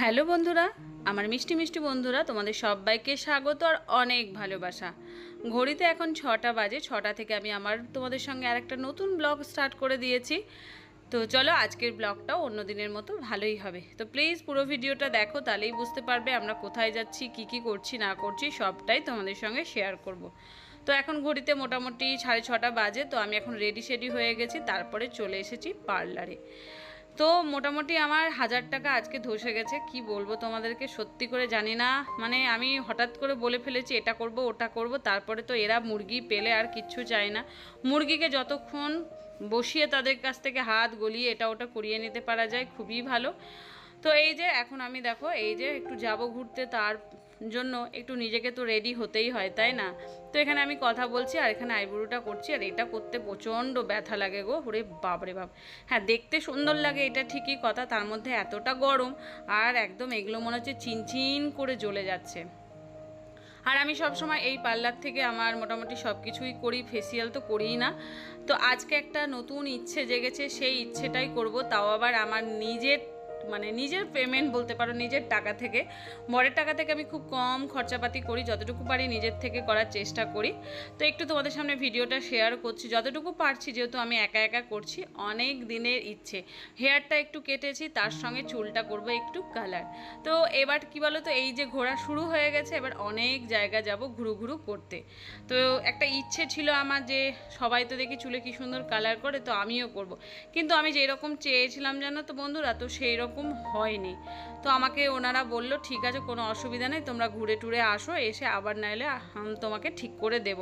Hello বন্ধুরা, আমার মিষ্টি মিষ্টি বন্ধুরা, তোমাদের সবাইকে স্বাগত আর অনেক ভালোবাসা। ঘড়িতে এখন ছটা বাজে, ছটা থেকে আমি আমার তোমাদের সঙ্গে আর একটা নতুন ব্লগ স্টার্ট করে দিয়েছি। তো চলো আজকের ব্লগটাও অন্য দিনের মতো ভালোই হবে। তো প্লিজ পুরো ভিডিওটা দেখো, তাহলেই বুঝতে পারবে আমরা কোথায় যাচ্ছি, কি কি করছি, না করছি, সবটাই তোমাদের সঙ্গে শেয়ার করব। তো এখন ঘড়িতে মোটামুটি সাড়ে ছটা বাজে, তো আমি এখন রেডি শেডি হয়ে গেছি, তারপরে চলে এসেছি পার্লারে তো মোটামুটি আমার হাজার টাকা আজকে ধসে গেছে, কি বলব তোমাদেরকে? সত্যি করে জানি না। মানে আমি হঠাৎ করে বলে ফেলেছি, এটা করব, ওটা করব, তারপরে তো এরা মুরগি পেলে আর কিচ্ছু চায় না। মুরগিকে যতক্ষণ বসিয়ে তাদের কাছ থেকে হাত গলিয়ে এটা ওটা করিয়ে নিতে পারা যায়, খুবই ভালো। তো এই যে, এখন আমি দেখো, এই যে একটু যাব ঘুরতে, তার জন্য একটু নিজেকে তো রেডি হতেই হয়, তাই না? তো এখানে আমি কথা বলছি আর এখানে আইব্রোটা করছি আর এটা করতে প্রচণ্ড ব্যথা লাগে গো, ওরে বাপরে বাপ। হ্যাঁ দেখতে সুন্দর লাগে, এটা ঠিকই কথা, তার মধ্যে এতটা গরম আর একদম এগুলো মনে হচ্ছে চিনচিন করে জ্বলে যাচ্ছে। আর আমি সব সময় এই পার্লার থেকে আমার মোটামুটি সব কিছুই করি ফেসিয়াল তো করিই না। তো আজকে একটা নতুন ইচ্ছে জেগেছে, সেই ইচ্ছেটাই করব, তাও আবার আমার নিজের মানে নিজের পেমেন্ট বলতে পারো, নিজের টাকা থেকে। বরের টাকা থেকে আমি খুব কম খরচাপাতি করি, যতটুকু পারি নিজের থেকে করার চেষ্টা করি। তো একটু তোমাদের সামনে ভিডিওটা শেয়ার করছি। যতটুকু পারছি, যেহেতু আমি একা একা করছি, অনেক দিনের ইচ্ছে। হেয়ারটা একটু কেটেছি, তার সঙ্গে চুলটা করব একটু কালার তো এবার কি বলো তো এই যে ঘোরা শুরু হয়ে গেছে, এবার অনেক জায়গা যাব ঘুরু ঘুরু করতে। তো একটা ইচ্ছে ছিল আমার যে, সবাই তো দেখি চুলে কি সুন্দর কালার করে, তো আমিও করব। কিন্তু আমি যেরকম চেয়েছিলাম জানো তো বন্ধুরা, তো সেই রকম হয়নি। তো আমাকে ওনারা বলল, ঠিক আছে, কোনো অসুবিধা নেই, তোমরা ঘুরে টুরে আসো, এসে আবার নাইলে তোমাকে ঠিক করে দেব।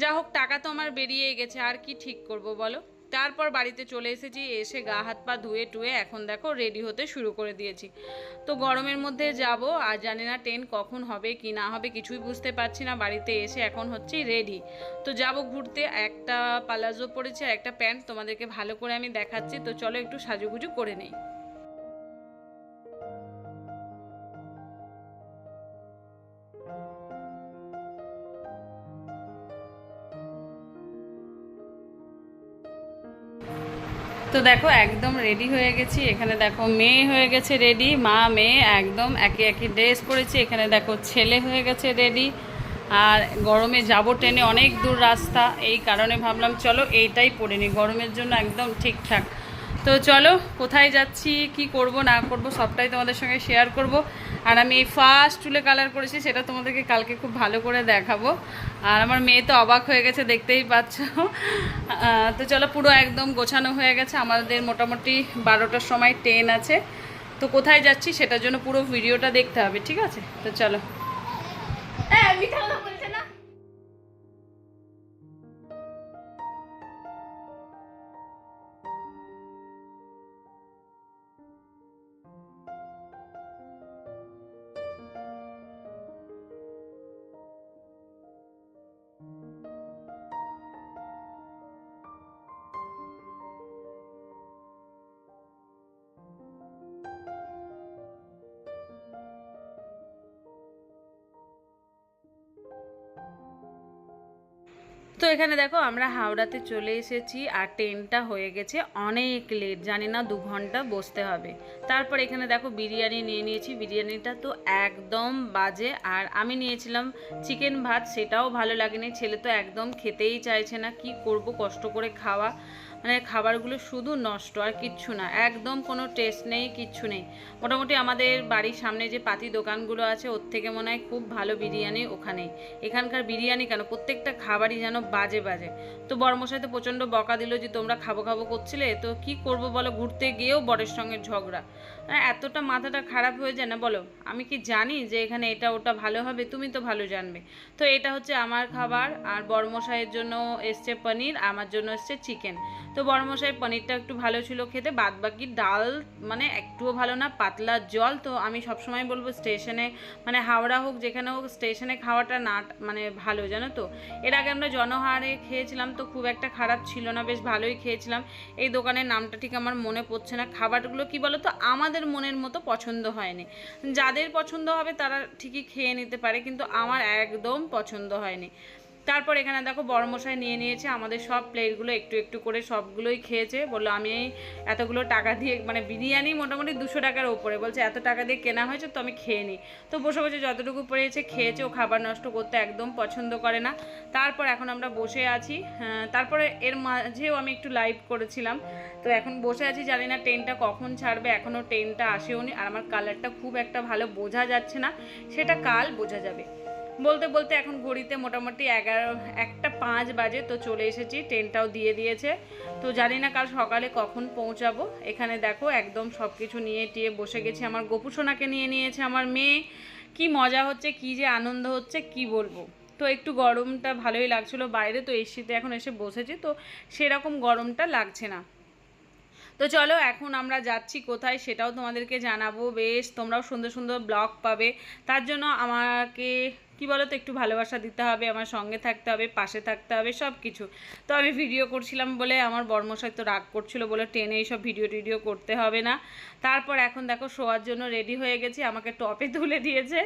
যা হোক, টাকা তো আমার বেরিয়ে গেছে, আর কি ঠিক করব বলো? তারপর বাড়িতে চলে এসেছি, এসে গা হাত পা ধুয়ে টুয়ে এখন দেখো রেডি হতে শুরু করে দিয়েছি। তো গরমের মধ্যে যাব, আর জানি না ট্রেন কখন হবে, কি না হবে, কিছুই বুঝতে পারছি না, বাড়িতে এসে এখন হচ্ছে রেডি তো যাব ঘুরতে, একটা পালাজো পরেছে, আর একটা প্যান্ট তোমাদেরকে ভালো করে আমি দেখাচ্ছি, তো চলো একটু সাজুগুজু করে নেই। তো দেখো, একদম রেডি হয়ে গেছি। এখানে দেখো, মেয়ে হয়ে গেছে রেডি মা, মেয়ে, একদম একে একই ড্রেস পরেছি এখানে দেখো, ছেলে হয়ে গেছে রেডি আর গরমে যাব ট্রেনে অনেক দূর রাস্তা, এই কারণে ভাবলাম, চলো এইটাই পরে নিই। গরমের জন্য একদম ঠিকঠাক। তো চলো, কোথায় যাচ্ছি, কি করব, না করব, সবটাই তোমাদের সঙ্গে শেয়ার করব। আর আমি এই ফার্স্ট চুলে কালার করেছি, সেটা তোমাদেরকে কালকে খুব ভালো করে দেখাবো। আর আমার মেয়ে তো অবাক হয়ে গেছে, দেখতেই পাচ্ছ। তো চলো পুরো একদম গোছানো হয়ে গেছে। আমাদের মোটামুটি বারোটার সময় ট্রেন আছে। তো কোথায় যাচ্ছি, সেটার জন্য পুরো ভিডিওটা দেখতে হবে, ঠিক আছে? তো চলো। তো এখানে দেখো আমরা হাওড়াতে চলে এসেছি আর ট্রেনটা হয়ে গেছে অনেক লেট জানি না দু ঘণ্টা বসতে হবে। তারপর এখানে দেখো বিরিয়ানি নিয়ে নিয়েছি, বিরিয়ানিটা তো একদম বাজে। আর আমি নিয়েছিলাম চিকেন ভাত, সেটাও ভালো লাগেনি, ছেলে তো একদম খেতেই চাইছে না, কি করব কষ্ট করে খাওয়া। মানে খাবারগুলো শুধু নষ্ট আর কিচ্ছু না, একদম কোনো টেস্ট নেই, কিচ্ছু নেই। মোটামুটি আমাদের বাড়ির সামনে যে পাতি দোকানগুলো আছে, ওর থেকে মনে হয় খুব ভালো বিরিয়ানি ওখানে। এখানকার বিরিয়ানি কেন, প্রত্যেকটা খাবারই যেন বাজে বাজে। তো বড়মশাই তো প্রচণ্ড বকা দিল যে, তোমরা খাব খাব করছিলে, তো কি করব বলো, ঘুরতে গিয়েও বরের সঙ্গে ঝগড়া। মানে এতটা মাথাটা খারাপ হয়ে যায় না, বলো, আমি কি জানি যে এখানে এটা ওটা ভালো হবে, তুমি তো ভালো জানবে। তো এটা হচ্ছে আমার খাবার, আর বড়মশাইয়ের জন্য এসছে পনির, আমার জন্য এসছে চিকেন তো বড়মশাই পনিরটা একটু ভালো ছিল খেতে বাদ বাকি ডাল মানে একটুও ভালো না, পাতলা জল। তো আমি সবসময় বলব স্টেশনে মানে হাওড়া হোক, যেখানে হোক, স্টেশনে খাওয়াটা না মানে ভালো, জানো তো? এর আগে আমরা জনহারে খেয়েছিলাম, তো খুব একটা খারাপ ছিল না, বেশ ভালোই খেয়েছিলাম। এই দোকানের নামটা ঠিক আমার মনে পড়ছে না। খাবারগুলো কি বলো তো আমাদের মনের মতো পছন্দ হয়নি। যাদের পছন্দ হবে তারা ঠিকই খেয়ে নিতে পারে, কিন্তু আমার একদম পছন্দ হয়নি। তারপর এখানে দেখো বড় মশাই নিয়ে নিয়েছে আমাদের সব প্লেটগুলো একটু একটু করে সবগুলোই খেয়েছে। বলল আমি এতগুলো টাকা দিয়ে মানে বিরিয়ানি মোটামুটি দুশো টাকার ওপরে। বলছে এত টাকা দিয়ে কেনা হয়েছে তো আমি খেয়ে নিই। তো বসে বসে যতটুকু পেরেছে খেয়েছে ও খাবার নষ্ট করতে একদম পছন্দ করে না। তারপর এখন আমরা বসে আছি হ্যাঁ, তারপরে এর মাঝেও আমি একটু লাইভ করেছিলাম। তো এখন বসে আছি জানি না ট্রেনটা কখন ছাড়বে এখনও ট্রেনটা আসেওনি। আর আমার কালারটা খুব একটা ভালো বোঝা যাচ্ছে না সেটা কাল বোঝা যাবে। বলতে বলতে এখন ঘড়িতে মোটামুটি এগারো, একটা পাঁচ বাজে, তো চলে এসেছি, ট্রেনটাও দিয়ে দিয়েছে। তো জানি না কাল সকালে কখন পৌঁছাবো। এখানে দেখো একদম সব কিছু নিয়ে টিয়ে বসে গেছি। আমার গোপুসোনাকে নিয়ে নিয়েছে আমার মেয়ে। কি মজা হচ্ছে, কি যে আনন্দ হচ্ছে, কি বলব? তো একটু গরমটা ভালোই লাগছিল। বাইরে তো এসিতে এখন এসে বসেছি, তো সেরকম গরমটা লাগছে না। তো চলো, এখন আমরা যাচ্ছি কোথায় সেটাও তোমাদেরকে জানাব। বেশ, তোমরাও সুন্দর সুন্দর ব্লগ পাবে। তার জন্য আমাকে কি বলো তো একটু ভালোবাসা দিতে হবে, আমার সঙ্গে থাকতে হবে, পাশে থাকতে হবে সব কিছু তো আমি ভিডিও করছিলাম বলে আমার বর্মশাই তো রাগ করছিল বলে টেনে এইসব ভিডিও টিডিও করতে হবে না। তারপর এখন দেখো শোয়ার জন্য রেডি হয়ে গেছি, আমাকে টপে তুলে দিয়েছে।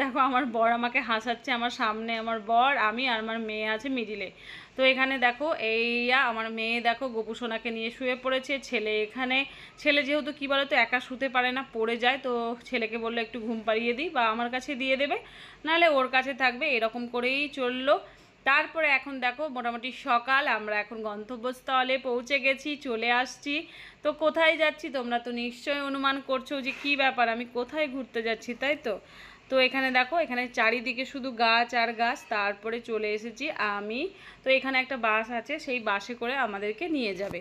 দেখো আমার বর আমাকে হাসাচ্ছে, আমার সামনে আমার বর, আমি আর আমার মেয়ে আছে মিডিলে তো এখানে দেখো এইয়া আমার মেয়ে দেখো গোপু সোনাকে নিয়ে শুয়ে পড়েছে, ছেলে এখানে। ছেলে যেহেতু কী বলো তো একা শুতে পারে না, পড়ে যায়, তো ছেলেকে বলল একটু ঘুম পাড়িয়ে দিই বা আমার কাছে দিয়ে দেবে নাহলে ওর কাছে থাকবে, এরকম করেই চলল। তারপরে এখন দেখো, মোটামুটি সকাল, আমরা এখন গন্তব্যস্থলে পৌঁছে গেছি, চলে আসছি। তো কোথায় যাচ্ছি তোমরা তো নিশ্চয়ই অনুমান করছ যে কি ব্যাপার, আমি কোথায় ঘুরতে যাচ্ছি, তাই তো? তো এখানে দেখো, এখানে চারিদিকে শুধু গাছ আর গাছ, তারপরে চলে এসেছি আমি। তো এখানে একটা বাস আছে, সেই বাসে করে আমাদেরকে নিয়ে যাবে।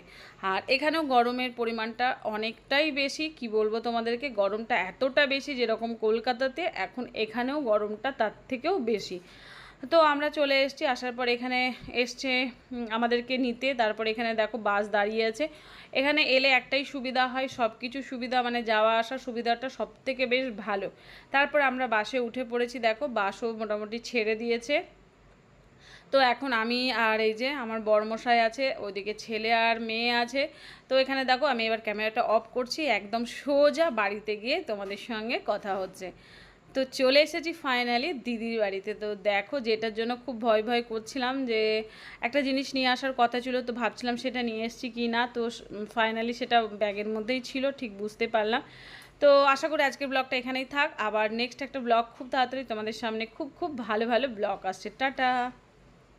আর এখানেও গরমের পরিমাণটা অনেকটাই বেশি, কি বলব তোমাদেরকে? গরমটা এতটা বেশি যেরকম কলকাতাতে, এখন এখানেও গরমটা তার থেকেও বেশি। তো আমরা চলে এসেছি, আসার পর এখানে এসছে আমাদেরকে নিতে। তারপর এখানে দেখো বাস দাঁড়িয়ে আছে। এখানে এলে একটাই সুবিধা হয় সব কিছু সুবিধা মানে যাওয়া আসার সুবিধাটা সব থেকে বেশ ভালো। তারপর আমরা বাসে উঠে পড়েছি, দেখো বাসও মোটামুটি ছেড়ে দিয়েছে। তো এখন আমি আর এই যে আমার বড়মশাই আছে, ওইদিকে ছেলে আর মেয়ে আছে। তো এখানে দেখো আমি এবার ক্যামেরাটা অফ করছি, একদম সোজা বাড়িতে গিয়ে তোমাদের সঙ্গে কথা হচ্ছে। তো চলে এসেছি ফাইনালি দিদির বাড়িতে। তো দেখো যেটার জন্য খুব ভয় ভয় করছিলাম যে একটা জিনিস নিয়ে আসার কথা ছিল, তো ভাবছিলাম সেটা নিয়ে এসছি কি না। তো ফাইনালি সেটা ব্যাগের মধ্যেই ছিল, ঠিক বুঝতে পারলাম। তো আশা করি আজকের ব্লগটা এখানেই থাক। আবার নেক্সট একটা ব্লগ খুব তাড়াতাড়ি তোমাদের সামনে খুব খুব ভালো ভালো ব্লগ আসছে। টাটা!